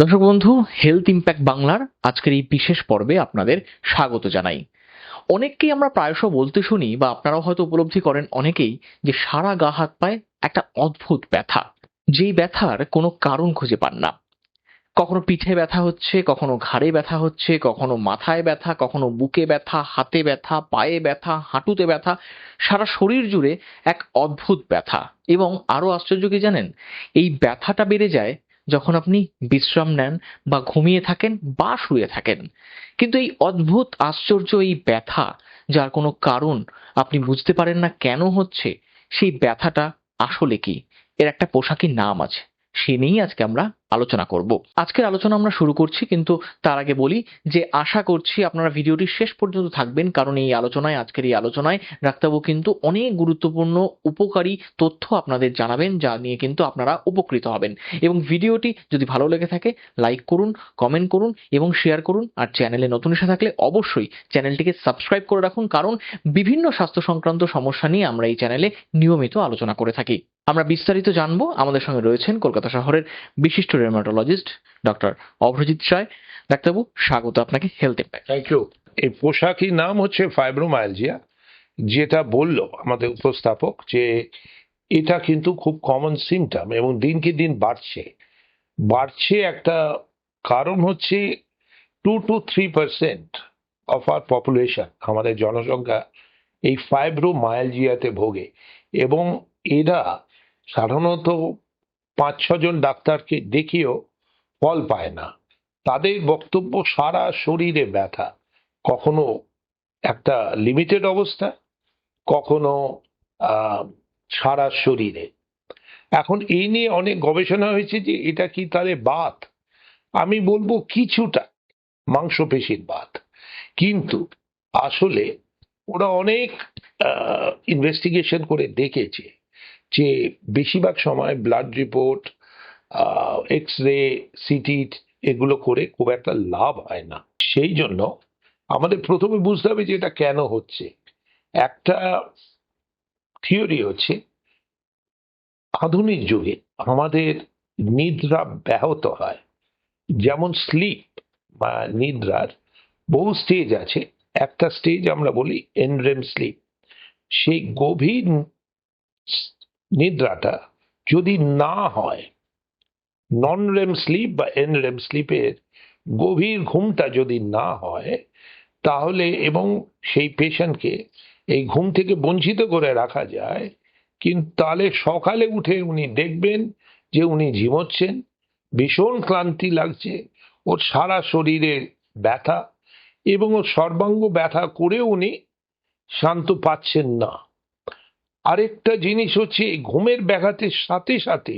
দর্শক বন্ধু health impact বাংলার আজকের এই বিশেষ পর্বে আপনাদের স্বাগত জানাই। অনেককেই আমরা প্রায়শ বলতে শুনি বা আপনারাও হয়তো উপলব্ধি করেন অনেকেই যে সারা গা হাত পায়ে একটা অদ্ভুত ব্যথা। যেই ব্যথার কোনো কারণ খুঁজে পান না। কখনো পিঠে ব্যথা হচ্ছে, কখনো ঘাড়ে ব্যথা হচ্ছে, কখনো মাথায় ব্যথা, কখনো বুকে ব্যথা, হাতে ব্যথা, পায়ে ব্যথা, হাঁটুতে ব্যথা, সারা শরীর জুড়ে এক অদ্ভুত ব্যথা। এবং আরও আশ্চর্য কি জানেন? এই ব্যথাটা বেড়ে যায় যখন আপনি বিশ্রাম নেন বা ঘুমিয়ে থাকেন বা শুয়ে থাকেন। কিন্তু এই অদ্ভুত, আশ্চর্য এই ব্যথা, যার কোনো কারণ আপনি বুঝতে পারেন না কেন হচ্ছে, সেই ব্যথাটা আসলে কি? এর একটা পোশাকি নাম আছে। সে নিয়েই আজকে আমরা আলোচনা করব। আজকের আলোচনা আমরা শুরু করছি, কিন্তু তার আগে বলি যে আশা করছি আপনারা ভিডিওটি শেষ পর্যন্ত থাকবেন, কারণ এই আলোচনায়, আজকের এই আলোচনায় ডাক্তারবাবু কিন্তু অনেক গুরুত্বপূর্ণ, উপকারী তথ্য আপনাদের জানাবেন, যা নিয়ে কিন্তু আপনারা উপকৃত হবেন। এবং ভিডিওটি যদি ভালো লেগে থাকে, লাইক করুন, কমেন্ট করুন এবং শেয়ার করুন, আর চ্যানেলে নতুন এসে থাকলে অবশ্যই চ্যানেলটিকে সাবস্ক্রাইব করে রাখুন, কারণ বিভিন্ন স্বাস্থ্য সংক্রান্ত সমস্যা নিয়ে আমরা এই চ্যানেলে নিয়মিত আলোচনা করে থাকি। আমরা বিস্তারিত জানব, আমাদের সঙ্গে রয়েছেন কলকাতা শহরের বিশিষ্ট রেমাটোলজিস্ট ডক্টর অভ্রজিৎ রায় ডাক্তারবাবু স্বাগত আপনাকে হেলথ ইম্প্যাক্ট থ্যাংক ইউ এই পোশাকি নাম হচ্ছে ফাইব্রোমায়ালজিয়া যেটা বলল আমাদের উপস্থাপক যে এটা কিন্তু খুব কমন সিমটম এবং দিনকে দিন বাড়ছে। বাড়ছে একটা কারণ হচ্ছে two to three percent of our population আমাদের জনসংখ্যা এই ফাইব্রোমায়ালজিয়াতে ভোগে এবং এরা সাধারণত পাঁচ ছজন ডাক্তারকে দেখিয়েও ফল পায় না। তাদের বক্তব্য সারা শরীরে ব্যথা। কখনো একটা লিমিটেড অবস্থা, কখনো সারা শরীরে। এখন এই নিয়ে অনেক গবেষণা হয়েছে যে এটা কি তাহলে বাত? আমি বলব কিছুটা মাংসপেশির বাত। কিন্তু আসলে ওরা অনেক ইনভেস্টিগেশন করে দেখেছে। যে বেশিরভাগ সময় blood report X ray CT এগুলো করে খুব একটা লাভ হয় না। সেই জন্য আমাদের প্রথমে বুঝতে হবে যে এটা কেন হচ্ছে। একটা থিওরি হচ্ছে, আধুনিক যুগে আমাদের নিদ্রা ব্যাহত হয়। যেমন স্লিপ বা নিদ্রার বহু স্টেজ আছে। একটা স্টেজ আমরা বলি এনরেম স্লিপ সেই গভীর নিদ্রাটা যদি না হয় নন রেম স্লিপ বা এন রেম স্লিপের গভীর ঘুমটা যদি না হয়, তাহলে এবং সেই পেশেন্টকে এই ঘুম থেকে বঞ্চিত করে রাখা যায়, কিন্তু তাহলে সকালে উঠে উনি দেখবেন যে উনি ঝিমোচ্ছেন, ভীষণ ক্লান্তি লাগছে, ওর সারা শরীরে ব্যথা এবং ওর সর্বাঙ্গ ব্যথা করে উনি শান্ত পাচ্ছেন না। আরেকটা জিনিস হচ্ছে ঘুমের ব্যাঘাতের সাথে সাথে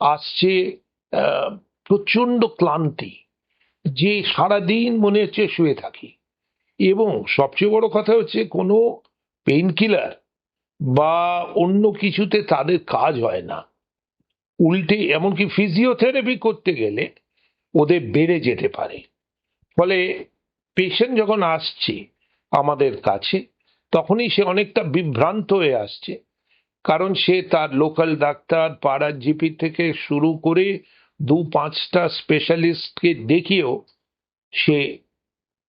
আসছে প্রচণ্ড ক্লান্তি, যে সারাদিন মনে হচ্ছে শুয়ে থাকি। এবং সবচেয়ে বড় কথা হচ্ছে, কোনো পেইন কিলার বা অন্য কিছুতে তাদের কাজ হয় না। উল্টে এমনকি ফিজিওথেরাপি করতে গেলে ওদের বেড়ে যেতে পারে। ফলে পেশেন্ট যখন আসছে আমাদের কাছে তখনই সে অনেকটা বিভ্রান্ত হয়ে আসছে, কারণ সে তার লোকাল ডাক্তার, পাড়ার জিপি থেকে শুরু করে দু পাঁচটা স্পেশালিস্টকে দেখিয়েও সে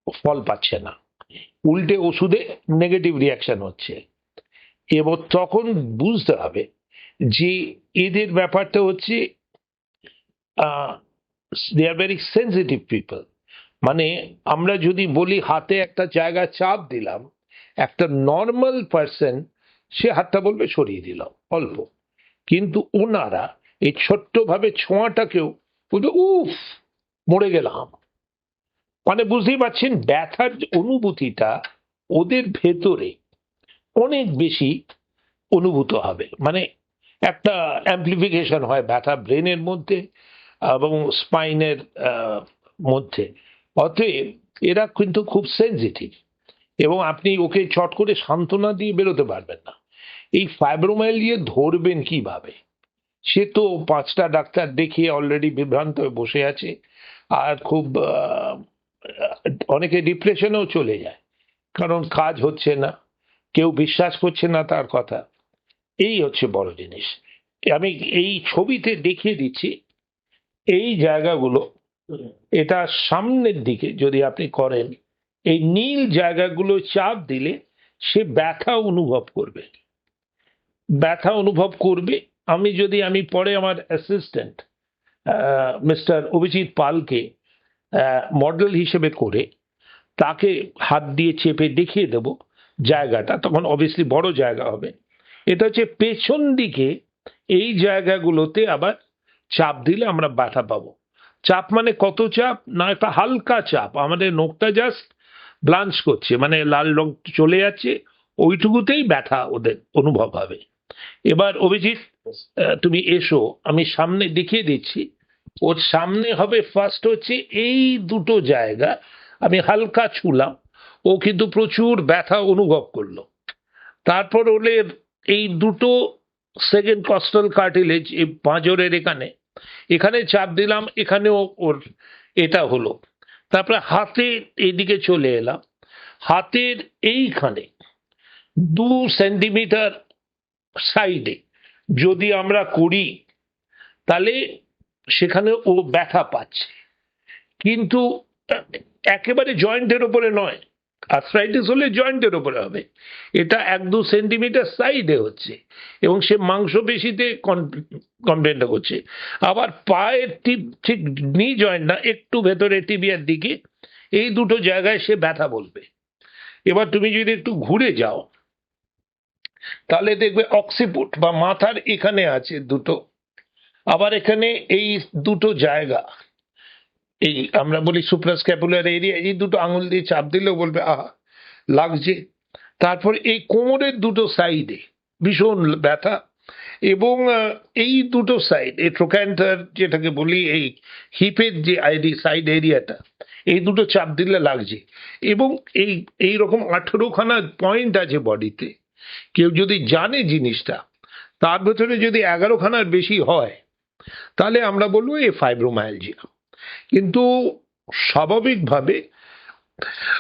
ফল পাচ্ছে না। উল্টে ওষুধে নেগেটিভ রিয়াকশন হচ্ছে। এবং তখন বুঝতে হবে যে এদের ব্যাপারটা হচ্ছে they are very sensitive people মানে আমরা যদি বলি হাতে একটা জায়গা চাপ দিলাম একটা নর্মাল পার্সন সে হাতটা বলবে, সরিয়ে দিলাম, অল্প। কিন্তু ওনারা এই ছোট্টভাবে ছোঁয়াটাকেও বলবে, উফ, মরে গেলাম। মানে বুঝতেই পারছেন, ব্যথার যে অনুভূতিটা ওদের ভেতরে অনেক বেশি অনুভূত হবে। মানে একটা অ্যাম্প্লিফিকেশন হয় ব্যথা ব্রেনের মধ্যে এবং স্পাইনের মধ্যে। অতএব এরা কিন্তু খুব সেন্সিটিভ এবং আপনি ওকে চট করে সান্ত্বনা দিয়ে বেরোতে পারবেন না। এই ফাইব্রোমাইল দিয়ে ধরবেন কীভাবে? সে তো পাঁচটা ডাক্তার দেখিয়ে অলরেডি বিভ্রান্ত হয়ে বসে আছে। আর খুব অনেকে ডিপ্রেশনেও চলে যায়। কারণ কাজ হচ্ছে না। কেউ বিশ্বাস করছে না তার কথা। এই হচ্ছে বড় জিনিস। আমি এই ছবিতে দেখিয়ে দিচ্ছি। এই জায়গাগুলো, এটা সামনের দিকে যদি আপনি করেন এই নীল জায়গাগুলো চাপ দিলে সে ব্যথা অনুভব করবে। ব্যথা অনুভব করবে। আমি যদি, আমি পরে আমার অ্যাসিস্ট্যান্ট মিস্টার অভিজিৎ পালকে মডেল হিসেবে করে তাকে হাত দিয়ে চেপে দেখিয়ে দেব জায়গাটা। তখন অবভিয়াসলি বড় জায়গা হবে। এটা হচ্ছে পেছন দিকে এই জায়গাগুলোতে আবার চাপ দিলে আমরা ব্যথা পাবো। চাপ মানে কত চাপ? না একটা হালকা চাপ। আমাদের নখটা জাস্ট ব্লাঞ্চ করছে মানে লাল রং চলে যাচ্ছে ওইটুকুতেই ব্যথা ওদের অনুভব হবে। এবার অভিজিৎ তুমি এসো আমি সামনে দেখিয়ে দিচ্ছি। ওর সামনে হবে ফার্স্ট হচ্ছে এই দুটো জায়গা আমি হালকা ছুলাম ও কিন্তু প্রচুর ব্যথা অনুভব করল। তারপর ওদের এই দুটো সেকেন্ড কস্টাল কার্টিলেজ এই পাঁজরের এখানে এখানে চাপ দিলাম এখানেও ওর এটা হলো। তারপরে হাতের এদিকে চলে এলাম। হাতের এইখানে দু সেন্টিমিটার সাইডে যদি আমরা করি, তাহলে সেখানে ও ব্যথা পাচ্ছে। কিন্তু একেবারে জয়েন্টের ওপরে নয় আর্থ্রাইটিস হলে জয়েন্টের ওপরে হবে। এটা এক দু সেন্টিমিটার সাইডে হচ্ছে এবং সে মাংসপেশিতে কমপ্লেনটা করছে। আবার পায়ের টিপ ঠিক নি জয়েন্ট না, একটু ভেতরে টিবিয়ার দিকে, এই দুটো জায়গায় সে ব্যথা বলবে। এবার তুমি যদি একটু ঘুরে যাও, তাহলে দেখবে অক্সিপুট বা মাথার এখানে আছে দুটো। আবার এখানে এই দুটো জায়গা এই আমরা বলি সুপ্রাস্ক্যাপুলার এরিয়া এই দুটো আঙুল দিয়ে চাপ দিলেও বলবে, আহা, লাগছে। তারপর এই কোমরের দুটো সাইডে ভীষণ ব্যথা এবং এই দুটো সাইড এই ট্রোক্যান্টার যেটাকে বলি, এই হিপের যে আইডি সাইড এরিয়াটা এই দুটো চাপ দিলে লাগছে। এবং এই এই রকম আঠেরোখানা পয়েন্ট আছে বডিতে কেউ যদি জানে জিনিসটা, তার ভেতরে যদি এগারোখানার বেশি হয়, তাহলে আমরা বলব এই ফাইব্রোমায়ালজিয়া কিন্তু স্বাভাবিকভাবে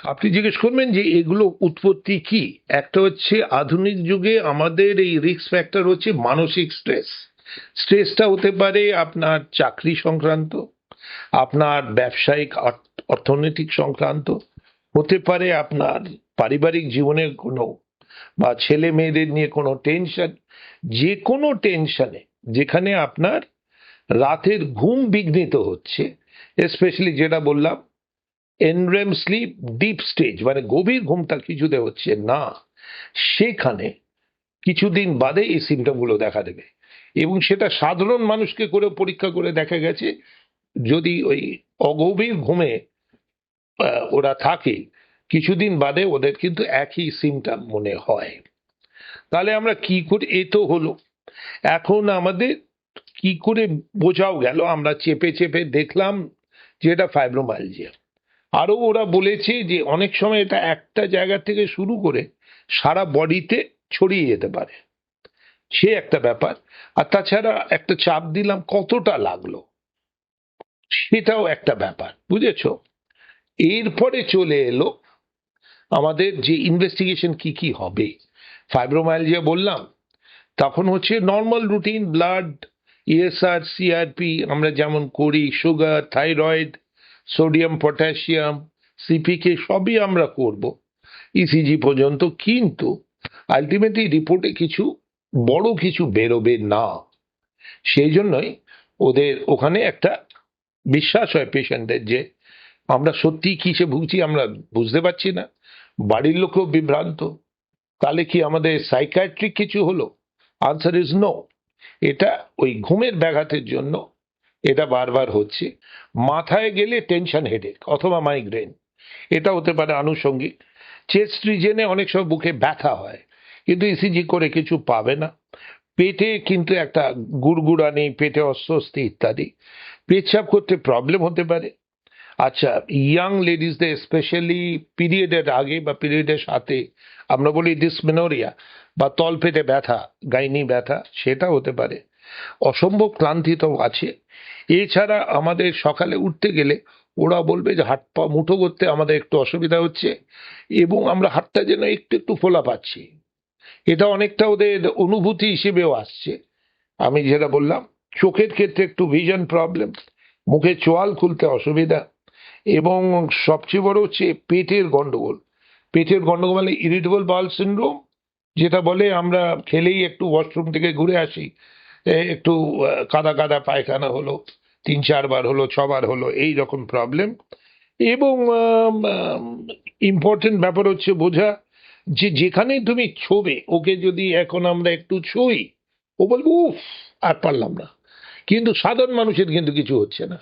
আপনি জিজ্ঞেস করবেন যে এগুলো উৎপত্তি কি? একটা হচ্ছে আধুনিক যুগে আমাদের এই রিস্ক ফ্যাক্টর হচ্ছে মানসিক স্ট্রেস স্ট্রেসটা হতে পারে আপনার চাকরি সংক্রান্ত, আপনার ব্যবসায়িক অর্থনৈতিক সংক্রান্ত, হতে পারে আপনার পারিবারিক জীবনের কোনো বা ছেলে মেয়েদের নিয়ে কোনো টেনশন যে কোনো টেনশনে যেখানে আপনার রাতের ঘুম বিঘ্নিত হচ্ছে স্পেশালি যেটা বললাম এনরেম স্লিপ ডিপ স্টেজ মানে গভীর ঘুমটা কিছুতে হচ্ছে না। সেখানে কিছুদিন বাদে এই সিমটমগুলো দেখা দেবে। এবং সেটা সাধারণ মানুষকে করে পরীক্ষা করে দেখা গেছে, যদি ওই অগভীর ঘুমে ওরা থাকে, কিছুদিন বাদে ওদের কিন্তু একই সিমটম মনে হয়। তাহলে আমরা কি করে, এ তো হলো। এখন আমাদের কি করে বোঝাও গেল? আমরা চেপে চেপে দেখলাম যে এটা ফাইব্রোমাইলজিয়া আরও ওরা বলেছে যে অনেক সময় এটা একটা জায়গা থেকে শুরু করে সারা বডিতে ছড়িয়ে যেতে পারে। সে একটা ব্যাপার। আর তাছাড়া একটা চাপ দিলাম কতটা লাগল, সেটাও একটা ব্যাপার, বুঝেছ? এরপরে চলে এলো আমাদের যে ইনভেস্টিগেশন কি কি হবে। ফাইব্রোমাইলজিয়া বললাম, তখন হচ্ছে normal routine blood ESR CRP আমরা যেমন করি, sugar, thyroid, sodium, potassium CPK সবই আমরা করব। ইসিজি পর্যন্ত কিন্তু আলটিমেটলি রিপোর্টে কিছু বড় কিছু বেরোবে না। সেই জন্যই ওদের ওখানে একটা বিশ্বাস হয় পেশেন্টের যে আমরা সত্যি কিসে ভুগছি আমরা বুঝতে পারছি না। বাড়ির লোকও বিভ্রান্ত। তাহলে কি আমাদের সাইকাট্রিক কিছু হলো? আনসার ইজ নো এটা ওই ঘুমের ব্যাঘাতের জন্য এটা বারবার হচ্ছে। মাথায় গেলে টেনশন হেডেক অথবা মাইগ্রেন এটা হতে পারে আনুষঙ্গিক। চেস্ট রিজেনে অনেক সময় বুকে ব্যথা হয়, কিন্তু ইসিজি করে কিছু পাবে না। পেটে কিন্তু একটা গুড়গুড়ানি, পেটে অস্বস্তি ইত্যাদি। পেচ্ছাপ করতে প্রবলেম হতে পারে। আচ্ছা ইয়াং লেডিসদের স্পেশালি পিরিয়ডের আগে বা পিরিয়ডের সাথে, আমরা বলি ডিসমেনোরিয়া বা তলপেটে ব্যথা, গাইনি ব্যথা, সেটা হতে পারে। অসম্ভব ক্লান্তি তো আছে। এছাড়া আমাদের সকালে উঠতে গেলে ওরা বলবে যে হাত পা মুঠো করতে আমাদের একটু অসুবিধা হচ্ছে এবং আমরা হাতটা যেন একটু একটু ফোলা পাচ্ছি। এটা অনেকটা ওদের অনুভূতি হিসেবেও আসছে। আমি যেটা বললাম, চোখের ক্ষেত্রে একটু ভিজন প্রবলেম মুখে চোয়াল খুলতে অসুবিধা এবং সবচেয়ে বড় হচ্ছে পেটের গন্ডগোল। পেটের গন্ডগোল মানে ইরিটেবল বাউল সিন্ড্রোম যেটা বলে আমরা খেলেই একটু ওয়াশরুম থেকে ঘুরে আসি। একটু কাদা কাদা পায়খানা হলো, তিন চারবার হলো, ছবার হলো, এই রকম প্রবলেম এবং ইম্পর্টেন্ট ব্যাপার হচ্ছে বোঝা যে যেখানে তুমি ছোবে, ওকে যদি এখন আমরা একটু ছুই, ও বলব, উফ, আর পারলাম না। কিন্তু সাধারণ মানুষের কিন্তু কিছু হচ্ছে না।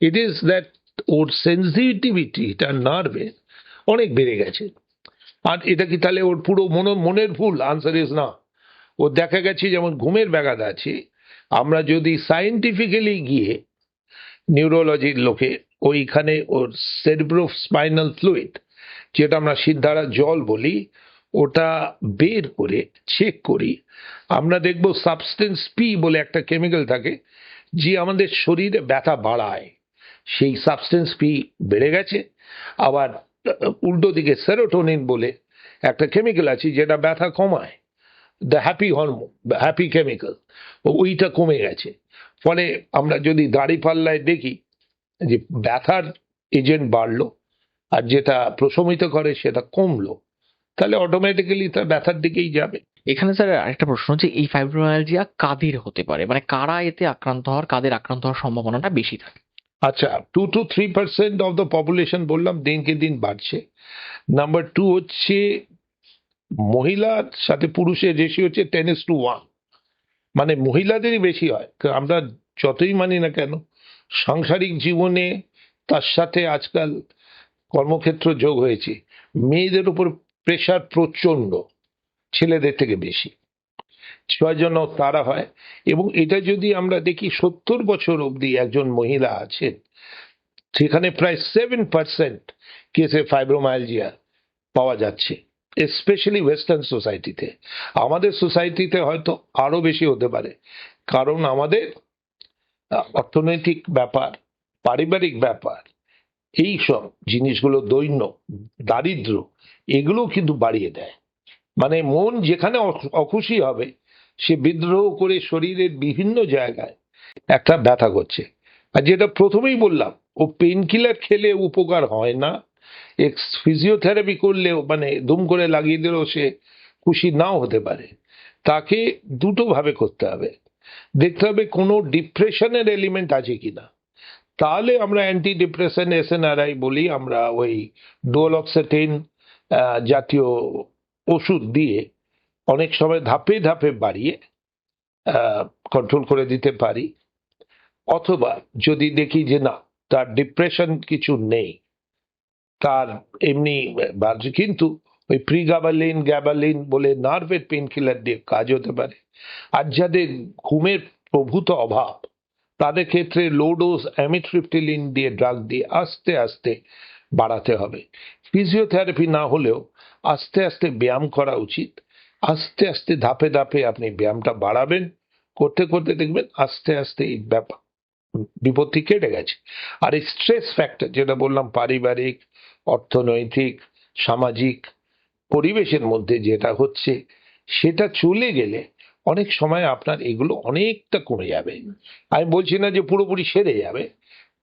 ইট ইজ দ্যাট ওর সেন্সিটিভিটি তার নার্ভের অনেক বেড়ে গেছে। আর এটা কি তাহলে ওর পুরো মন মনের ভুল? আনসার ইজ না। ও দেখা গেছে যেমন ঘুমের ব্যাঘাত আছে। আমরা যদি সায়েন্টিফিক্যালি গিয়ে নিউরোলজির লোকে ওইখানে ওর সেরিব্রো স্পাইনাল ফ্লুইড যেটা আমরা সিদ্ধারা জল বলি, ওটা বের করে চেক করি, আমরা দেখব সাবস্টেন্স পি বলে একটা কেমিক্যাল থাকে, যে আমাদের শরীরে ব্যথা বাড়ায়। সেই সাবস্টেন্স পি বেড়ে গেছে। আবার উল্টো দিকে সেরোটোনিন বলে একটা কেমিক্যাল আছে যেটা ব্যথা কমায়। The happy hormone happy chemical ওইটা কমে গেছে। ফলে আমরা যদি দাড়ি পাল্লায় দেখি যে ব্যথার এজেন্ট বাড়লো আর যেটা প্রশমিত করে সেটা কমলো, তাহলে অটোমেটিক্যালি তার ব্যথার দিকেই যাবে। এখানে স্যার আরেকটা প্রশ্ন যে এই ফাইব্রোমায়ালজিয়া কাদের হতে পারে? মানে কারা এতে আক্রান্ত হওয়ার, কাদের আক্রান্ত হওয়ার সম্ভাবনাটা বেশি থাকে? আচ্ছা two to three percent of the population বললাম দিনকে দিন বাড়ছে। নাম্বার টু হচ্ছে, মহিলার সাথে পুরুষের রেশি হচ্ছে টেন ইস টু ওয়ান মানে মহিলাদেরই বেশি হয় আমরা যতই মানি না কেন, সাংসারিক জীবনে তার সাথে আজকাল কর্মক্ষেত্র যোগ হয়েছে। মেয়েদের উপর প্রেশার প্রচণ্ড, ছেলেদের থেকে বেশি। জন্য তারা হয়। এবং এটা যদি আমরা দেখি, সত্তর বছর অবধি একজন মহিলা আছেন, সেখানে প্রায় সেভেন পার্সেন্ট কেসে ফাইব্রোমায়ালজিয়া পাওয়া যাচ্ছে স্পেশালি ওয়েস্টার্ন সোসাইটিতে আমাদের সোসাইটিতে হয়তো আরও বেশি হতে পারে, কারণ আমাদের অর্থনৈতিক ব্যাপার, পারিবারিক ব্যাপার, এই সব জিনিসগুলো দৈন্য, দারিদ্র, এগুলো কিন্তু বাড়িয়ে দেয়। মানে মন যেখানে অখুশি হবে সে বিদ্রোহ করে শরীরের বিভিন্ন জায়গায় একটা ব্যথা করছে। আর যেটা প্রথমেই বললাম, ও পেন কিলার খেলে উপকার হয় না। এক্স ফিজিওথেরাপি করলেও মানে দুম করে লাগিয়ে দিলেও সে খুশি নাও হতে পারে। তাকে দুটো ভাবে করতে হবে। দেখতে হবে কোনো ডিপ্রেশনের এলিমেন্ট আছে কিনা। তাহলে আমরা অ্যান্টি ডিপ্রেশন এসএনআরআই বলি, আমরা ওই ডোলক্সেটেন জাতীয় ওষুধ দিয়ে অনেক সময় ধাপে ধাপে বাড়িয়ে কন্ট্রোল করে দিতে পারি। অথবা যদি দেখি যে না, তার ডিপ্রেশন কিছু নেই, তার এমনি কিন্তু ওই প্রিগাবালিন গ্যাবালিন বলে নার্ভের পেন কিলার দিয়ে কাজ হতে পারে। আর যাদের ঘুমের প্রভূত অভাব, তাদের ক্ষেত্রে লোডোজ অ্যামিট্রিপটিলিন দিয়ে ড্রাগ দিয়ে আস্তে আস্তে বাড়াতে হবে। ফিজিওথেরাপি না হলেও আস্তে আস্তে ব্যায়াম করা উচিত। আস্তে আস্তে ধাপে ধাপে আপনি ব্যায়ামটা বাড়াবেন, করতে করতে দেখবেন আস্তে আস্তে এই ব্যাপার বিপত্তি কেটে গেছে। আর এই স্ট্রেস ফ্যাক্টর যেটা বললাম, পারিবারিক, অর্থনৈতিক, সামাজিক পরিবেশের মধ্যে যেটা হচ্ছে, সেটা চলে গেলে অনেক সময় আপনার এগুলো অনেকটা কমে যাবে। আমি বলছি না যে পুরোপুরি সেরে যাবে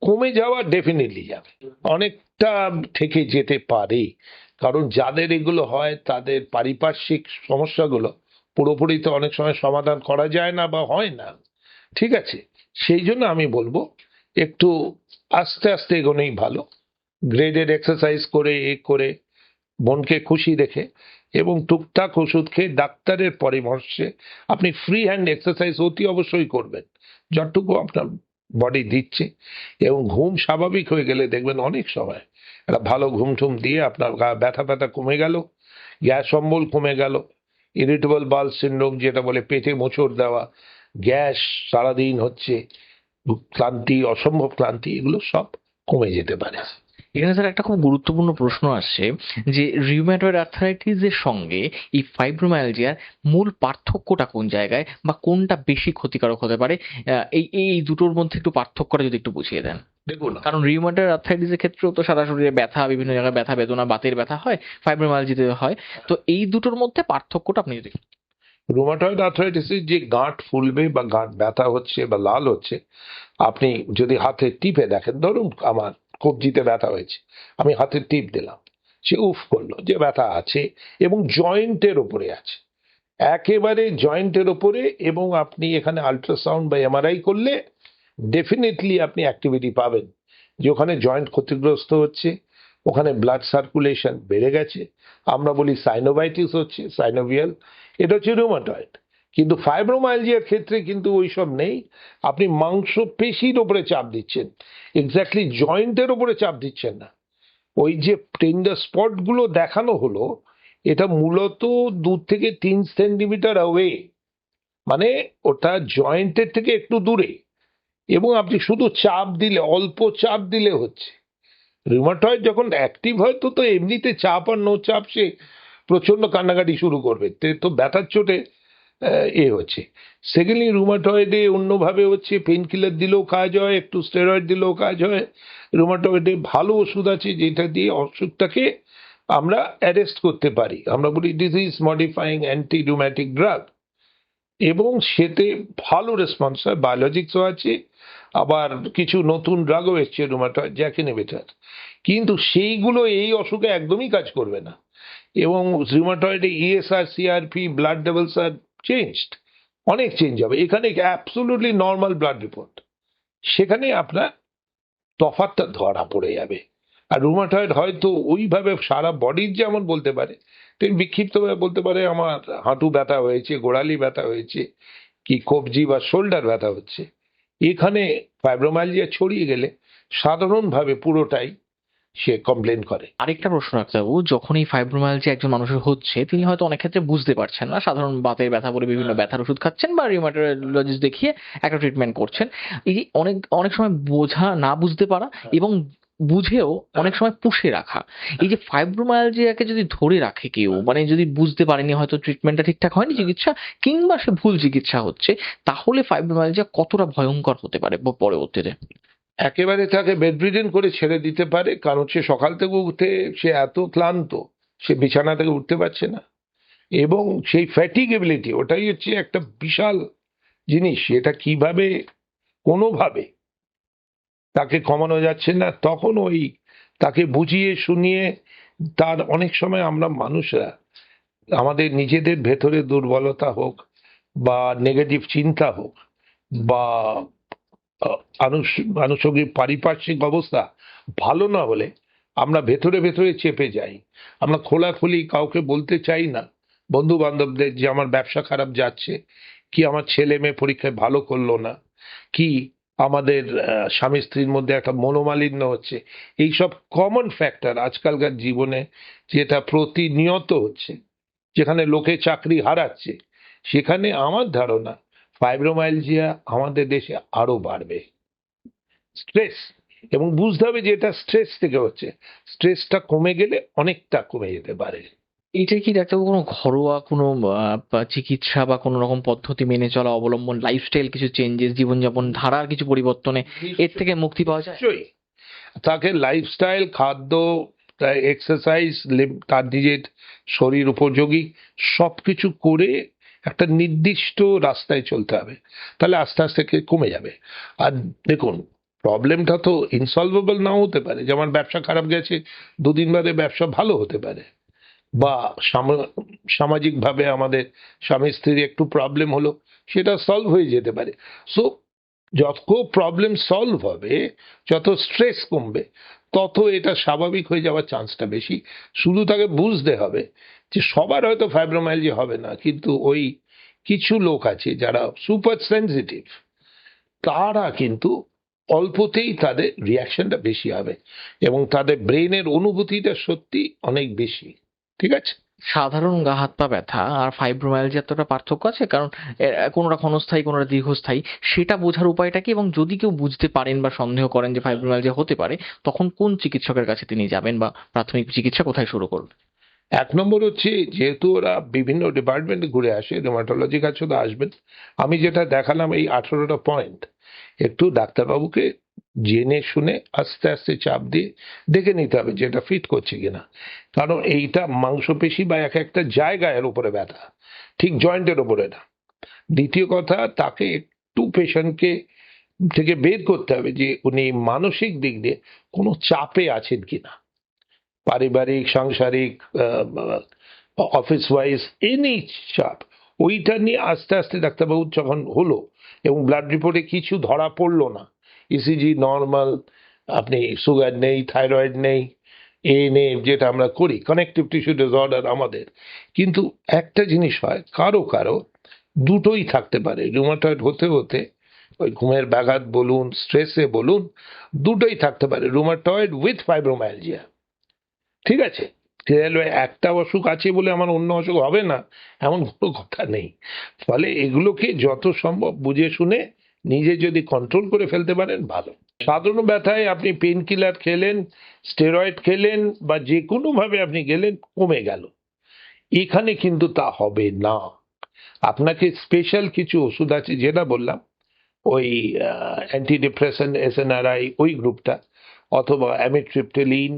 কমে যাওয়া ডেফিনেটলি যাবে। অনেকটা থেকে যেতে পারে, কারণ যাদের এগুলো হয় তাদের পারিপার্শ্বিক সমস্যাগুলো পুরোপুরি তো অনেক সময় সমাধান করা যায় না বা হয় না। ঠিক আছে? সেই জন্য আমি বলব, একটু আস্তে আস্তে এগোনোই ভালো। গ্রেডেড এক্সারসাইজ করে, এ করে, মনকে খুশি রেখে এবং টুকটাক ওষুধ খেয়ে ডাক্তারের পরামর্শে আপনি ফ্রি হ্যান্ড এক্সারসাইজ অতি অবশ্যই করবেন। যতটুকু আপনার বডি দিচ্ছে এবং ঘুম স্বাভাবিক হয়ে গেলে দেখবেন অনেক সময় একটা ভালো ঘুম ঠুম দিয়ে আপনার ব্যথা ব্যথা কমে গেল, গ্যাস অম্বল কমে গেল ইরিটেবল বাল সিন্ড্রোম যেটা বলে পেটে মোচড় দেওয়া, গ্যাস সারাদিন হচ্ছে ক্লান্তি, অসম্ভব ক্লান্তি, এগুলো সব কমে যেতে পারে। এখানে স্যার একটা খুব গুরুত্বপূর্ণ প্রশ্ন আসছে যে রিউম্যাটয়েড আর্থারাইটিসের সঙ্গে এই ফাইব্রোমায়ালজিয়ার মূল পার্থক্যটা কোন জায়গায় বা কোনটা বেশি ক্ষতিকারক হতে পারে? এই এই দুটোর মধ্যে একটু পার্থক্যটা যদি একটু বুঝিয়ে দেন। দেখুন। কারণ রিউম্যাটয়েড আর্থারাইটিসের ক্ষেত্রেও তো সারা শরীরে ব্যথা বিভিন্ন জায়গায় ব্যথা বেদনা বাতের ব্যথা হয় ফাইব্রোমায়ালজিতে হয়। তো এই দুটোর মধ্যে পার্থক্যটা আপনি যদি রুমাটয়েড আর্থ্রাইটিসের যে গাঁট ফুলবে বা গাঁট ব্যথা হচ্ছে বা লাল হচ্ছে আপনি যদি হাতে টিপে দেখেন ধরুন আমার কবজিতে ব্যথা হয়েছে। আমি হাতে টিপ দিলাম। সে উফ করল, যে ব্যথা আছে এবং জয়েন্টের ওপরে আছে। একেবারে জয়েন্টের ওপরে এবং আপনি এখানে আল্ট্রাসাউন্ড বা এমআরআই করলে ডেফিনেটলি আপনি অ্যাক্টিভিটি পাবেন। যে ওখানে জয়েন্ট ক্ষতিগ্রস্ত হচ্ছে, ওখানে ব্লাড সার্কুলেশন বেড়ে গেছে, আমরা বলি সাইনোভাইটিস হচ্ছে সাইনোভিয়াল এটা হচ্ছে রুমাটয়েড কিন্তু ফাইব্রোমাইলজিয়ার ক্ষেত্রে কিন্তু ওইসব নেই। আপনি মাংস পেশির ওপরে চাপ দিচ্ছেন। এক্স্যাক্টলি জয়েন্টের ওপরে চাপ দিচ্ছেন না। ওই যে টেন্ডার স্পটগুলো দেখানো হলো, এটা মূলত দু থেকে তিন সেন্টিমিটার অ্যাওয়ে মানে ওটা জয়েন্টের থেকে একটু দূরে। এবং আপনি শুধু চাপ দিলে, অল্প চাপ দিলে হচ্ছে। রিউমাটয়েড যখন অ্যাক্টিভ হয়, তো তো এমনিতে চাপ আর নো চাপ, সে প্রচণ্ড কান্নাকাটি শুরু করবে। তে ব্যথার চোটে এ হচ্ছে। সেকেন্ডলি রুমাটয়েডে অন্যভাবে হচ্ছে পেন কিলার দিলেও কাজ হয়, একটু স্টেরয়েড দিলেও কাজ হয়। রুমাটয়েডে ভালো ওষুধ আছে যেটা দিয়ে অসুখটাকে আমরা অ্যারেস্ট করতে পারি। আমরা বলি disease modifying anti rheumatic drug এবং সেতে ভালো রেসপন্স হয় বায়োলজিক্সও আছে, আবার কিছু নতুন ড্রাগও এসছে রুমাটয়েড জ্যাক ইনহিবিটর কিন্তু সেইগুলো এই অসুখে একদমই কাজ করবে না। এবং রিউমাটয়েডে ESR CRP blood levels are changed অনেক চেঞ্জ হবে। এখানে অ্যাবসোলুটলি নর্মাল ব্লাড রিপোর্ট সেখানে আপনার তফাতটা ধরা পড়ে যাবে। আর রুমাটয়েড হয়তো ওইভাবে সারা বডির যেমন বলতে পারে, তেমনি বিক্ষিপ্তভাবে বলতে পারে আমার হাঁটু ব্যথা হয়েছে, গোড়ালি ব্যথা হয়েছে, কি কবজি বা শোল্ডার ব্যথা হচ্ছে। এখানে ফাইব্রোমাইলজিয়া ছড়িয়ে গেলে সাধারণভাবে পুরোটাই সে কমপ্লেন করে। আরেকটা প্রশ্ন ডাক্তারবাবু যখন এই ফাইব্রোমায়ালজি একজন মানুষের হচ্ছে তিনি হয়তো অনেক ক্ষেত্রে বুঝতে পারছেন না। সাধারণ বাতের ব্যথা বলে বিভিন্ন ব্যথার ওষুধ খাচ্ছেন বা রিউমাটোলজিস্ট দেখিয়ে একটা ট্রিটমেন্ট করছেন। এই যে অনেক অনেক সময় বোঝা না বুঝতে পারা এবং বুঝেও অনেক সময় পুষে রাখা। এই যে ফাইব্রোমায়ালজিয়াকে যদি ধরে রাখে কেউ মানে যদি বুঝতে পারেনি হয়তো ট্রিটমেন্টটা ঠিকঠাক হয়নি চিকিৎসা কিংবা সে ভুল চিকিৎসা হচ্ছে তাহলে ফাইব্রোমায়ালজিয়া কতটা ভয়ঙ্কর হতে পারে পরবর্তীতে? একেবারে তাকে বেডরিডেন করে ছেড়ে দিতে পারে, কারণ সে সকাল থেকে উঠে, সে এত ক্লান্ত, সে বিছানা থেকে উঠতে পারছে না। এবং সেই ফ্যাটিগেবিলিটি ওটাই হচ্ছে একটা বিশাল জিনিস, এটা কীভাবে, কোনোভাবে তাকে কমানো যাচ্ছে না। তখন ওই তাকে বুঝিয়ে শুনিয়ে, তার অনেক সময় আমরা মানুষরা, আমাদের নিজেদের ভেতরে দুর্বলতা হোক বা নেগেটিভ চিন্তা হোক বা আনুষঙ্গিক পারিপার্শ্বিক অবস্থা ভালো না হলে আমরা ভেতরে ভেতরে চেপে যাই। আমরা খোলাখুলি কাউকে বলতে চাই না। বন্ধু বান্ধবদের যে আমার ব্যবসা খারাপ যাচ্ছে, কি আমার ছেলে মেয়ে পরীক্ষায় ভালো করল না, কি আমাদের স্বামী স্ত্রীর মধ্যে একটা মনোমালিন্য হচ্ছে, এইসব কমন ফ্যাক্টর আজকালকার জীবনে যেটা প্রতিনিয়ত হচ্ছে, যেখানে লোকে চাকরি হারাচ্ছে, সেখানে আমার ধারণা ফাইব্রোমাইলজিয়া আমাদের দেশে আরও বাড়বে। স্ট্রেস এবং বুঝতে হবে যে এটা স্ট্রেস থেকে হচ্ছে। স্ট্রেসটা কমে গেলে অনেকটা কমে যেতে পারে। এটা কি ডাক্তারবাবু কোনো ঘরোয়া কোনো চিকিৎসা বা কোনো রকম পদ্ধতি মেনে চলা অবলম্বন লাইফস্টাইল কিছু চেঞ্জেস জীবনযাপন ধারার কিছু পরিবর্তনে এর থেকে মুক্তি পাওয়া যায়? নিশ্চয়ই। তাকে লাইফস্টাইল খাদ্য এক্সারসাইজ তার নিজের শরীর উপযোগী সব কিছু করে একটা নির্দিষ্ট রাস্তায় চলতে হবে, তাহলে আস্তে আস্তে কমে যাবে। আর দেখুন প্রবলেমটা তো ইনসলভেবল নাও হতে পারে, যেমন ব্যবসা খারাপ গেছে, দুদিন বাদে ব্যবসা ভালো হতে পারে। বা সামাজিকভাবে আমাদের স্বামী স্ত্রীর একটু প্রবলেম হলো, সেটা সলভ হয়ে যেতে পারে। সো যত প্রবলেম সলভ হবে, যত স্ট্রেস কমবে, তত এটা স্বাভাবিক হয়ে যাওয়ার চান্সটা বেশি। শুধু তাকে বুঝতে হবে যে সবার হয়তো ফাইব্রোমাইলজি হবে না, কিন্তু ওই কিছু লোক আছে যারা সুপার সেন্সিটিভ তারা কিন্তু অল্পতেই তাদের রিয়াকশনটা বেশি হবে এবং তাদের ব্রেনের অনুভূতিটা সত্যি অনেক বেশি, ঠিক আছে? সাধারণ গা, হাত, পা ব্যথা আর ফাইব্রোমায়ালজি এতটা পার্থক্য আছে? কারণ কোনোটা ক্ষণস্থায়ী, কোনোটা দীর্ঘস্থায়ী, সেটা বোঝার উপায়টা কি? এবং যদি কেউ বুঝতে পারেন বা সন্দেহ করেন যে ফাইব্রোমায়ালজি হতে পারে, তখন কোন চিকিৎসকের কাছে তিনি যাবেন বা প্রাথমিক চিকিৎসা কোথায় শুরু করবেন? এক নম্বর হচ্ছে, যেহেতু ওরা বিভিন্ন ডিপার্টমেন্টে ঘুরে আসে রোমাটোলজি কাছে তো আসবেন, আমি যেটা দেখালাম এই আঠারোটা পয়েন্ট একটু ডাক্তারবাবুকে জেনে শুনে আস্তে আস্তে চাপ দিয়ে দেখে নিতে হবে যে এটা ফিট করছে কিনা। কারণ এইটা মাংসপেশি বা এক একটা জায়গায় এর উপরে ব্যথা, ঠিক জয়েন্টের ওপরে না। দ্বিতীয় কথা, তাকে একটু পেশেন্টকে থেকে বের করতে হবে যে উনি মানসিক দিক দিয়ে কোনো চাপে আছেন কিনা। পারিবারিক, সাংসারিক অফিস ওয়াইজ এনি চাপ ওইটা নিয়ে আস্তে আস্তে ডাক্তারবাবু যখন হলো এবং ব্লাড রিপোর্টে কিছু ধরা পড়ল না ইসিজি নর্মাল আপনি সুগার নেই থাইরয়েড নেই এ নেই যেটা আমরা করি কানেকটিভ টিস্যু ডিসঅর্ডার আমাদের। কিন্তু একটা জিনিস হয়, কারও কারও দুটোই থাকতে পারে রুমাটয়েড হতে হতে, ওই ঘুমের ব্যাঘাত বলুন স্ট্রেসে বলুন, দুটোই থাকতে পারে রুমাটয়েড উইথ ফাইব্রোমায়ালজিয়া ঠিক আছে। একটা অসুখ আছে বলে আমার অন্য অসুখ হবে না, এমন কোনো কথা নেই। ফলে এগুলোকে যত সম্ভব বুঝে শুনে নিজে যদি কন্ট্রোল করে ফেলতে পারেন, ভালো। সাধারণ ব্যথায় আপনি পেন কিলার খেলেন স্টেরয়েড খেলেন বা যে কোনোভাবে আপনি গেলেন, কমে গেল। এখানে কিন্তু তা হবে না। আপনাকে স্পেশাল কিছু ওষুধ আছে, যেটা বললাম, ওই অ্যান্টি ডিপ্রেশন এসএনআরআই ওই গ্রুপটা অথবা অ্যামিট্রিপ্টেলিন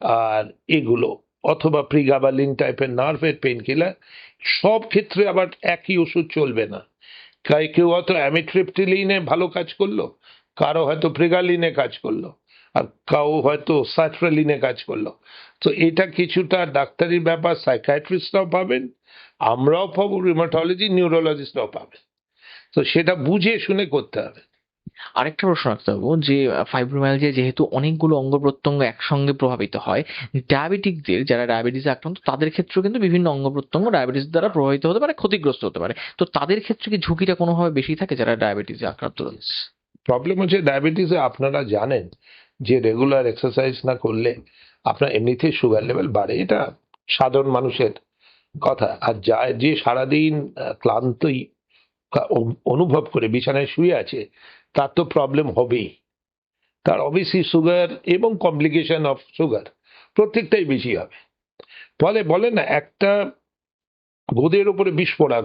আর এগুলো, অথবা প্রিগাবালিন টাইপের নার্ভের পেন কিলার সব ক্ষেত্রে আবার একই ওষুধ চলবে না। কেউ হয়তো অ্যামিট্রিপ্টিলিনে ভালো কাজ করল, কারও হয়তো প্রিগালিনে কাজ করল, আর কাউ হয়তো সাইট্রালিনে কাজ করল। তো এটা কিছুটা ডাক্তারির ব্যাপার সাইকাইট্রিস্টরাও পাবেন, আমরাও পাবো রিমাটোলজি নিউরোলজিস্টরাও পাবেন। তো সেটা বুঝে শুনে করতে হবে। আরেকটা প্রশ্ন রাখতে পারব যে ফাইব্রোমায়ালজিয়া যেহেতু অনেকগুলো অঙ্গ প্রত্যঙ্গ একসঙ্গে প্রভাবিত হয় ডায়াবেটিকদের যারা ডায়াবেটিসে আক্রান্ত, তাদের ক্ষেত্রেও কিন্তু বিভিন্ন অঙ্গ প্রত্যঙ্গ ডায়াবেটিস দ্বারা প্রভাবিত হতে পারে, ক্ষতিগ্রস্ত হতে পারে। তো তাদের ক্ষেত্রে কি ঝুঁকিটা কোনোভাবে বেশি থাকে যারা ডায়াবেটিসে আক্রান্ত প্রবলেম হচ্ছে ডায়াবেটিসে আপনারা জানেন যে রেগুলার এক্সারসাইজ না করলে আপনার এমনিতেই সুগার লেভেল বাড়ে। এটা সাধারণ মানুষের কথা। আর যা, যে সারাদিন ক্লান্তই অনুভব করে, বিছানায় শুয়ে আছে তার তো প্রবলেম হবেই। তার অবভিয়াসলি সুগার এবং কমপ্লিকেশন অফ সুগার প্রত্যেকটাই বেশি হবে। ফলে বলে না একটা উপরে বিষ পড়া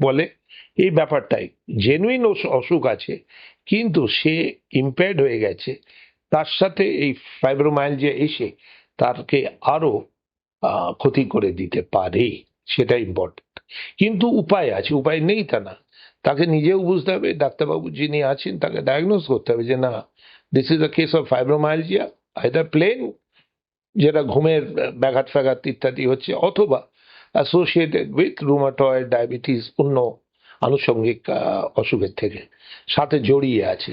বলে এই ব্যাপারটাই। জেনুইন অসুখ আছে কিন্তু সে ইম্পেয়ার্ড হয়ে গেছে তার সাথে এই ফাইব্রোমায়ালজিয়া এসে তারকে আরও আহ, ক্ষতি করে দিতে পারে সেটা ইম্পর্টেন্ট কিন্তু উপায় আছে উপায় নেই তা না। তাকে নিজেও বুঝতে হবে, ডাক্তারবাবু যিনি আছেন তাকে ডায়াগনোস করতে হবে যে না this is a case of fibromyalgia either plain যেটা ঘুমের ব্যাঘাত ফ্যাঘাত ইত্যাদি হচ্ছে, অথবা অ্যাসোসিয়েটেড উইথ রুমাটয়েড ডায়াবেটিস অন্য আনুষঙ্গিক অসুখের থেকে সাথে জড়িয়ে আছে।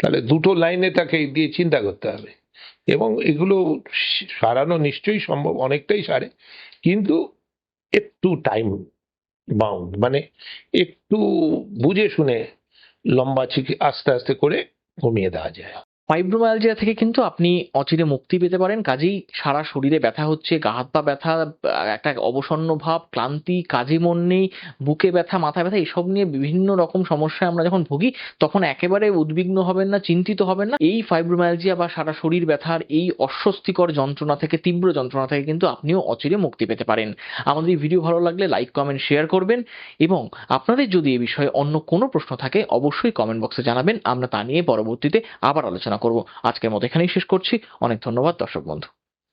তাহলে দুটো লাইনে তাকে দিয়ে চিন্তা করতে হবে। এবং এগুলো সারানো নিশ্চয়ই সম্ভব, অনেকটাই সারে, কিন্তু একটু টাইম বাউন্ড মানে একটু বুঝে শুনে লম্বা ছিকে আস্তে আস্তে করে কমিয়ে দেওয়া যায়। ফাইব্রোমায়ালজিয়া থেকে কিন্তু আপনি অচিরে মুক্তি পেতে পারেন। কাজেই সারা শরীরে ব্যথা হচ্ছে, গা হাত পা ব্যথা, একটা অবসন্ন ভাব, ক্লান্তি, কাজে মন নেই, বুকে ব্যথা মাথা ব্যথা, এসব নিয়ে বিভিন্ন রকম সমস্যায় আমরা যখন ভুগি, তখন একেবারে উদ্বিগ্ন হবেন না, চিন্তিত হবেন না। এই ফাইব্রোমায়ালজিয়া বা সারা শরীর ব্যথার এই অস্বস্তিকর যন্ত্রণা থেকে, তীব্র যন্ত্রণা থেকে কিন্তু আপনিও অচিরে মুক্তি পেতে পারেন। আমাদের এই ভিডিও ভালো লাগলে লাইক কমেন্ট শেয়ার করবেন এবং আপনাদের যদি এ বিষয়ে অন্য কোনো প্রশ্ন থাকে, অবশ্যই কমেন্ট বক্সে জানাবেন। আমরা তা নিয়ে পরবর্তীতে আবার আলোচনা করব। আজকের মতো এখানেই শেষ করছি। অনেক ধন্যবাদ দর্শক বন্ধু।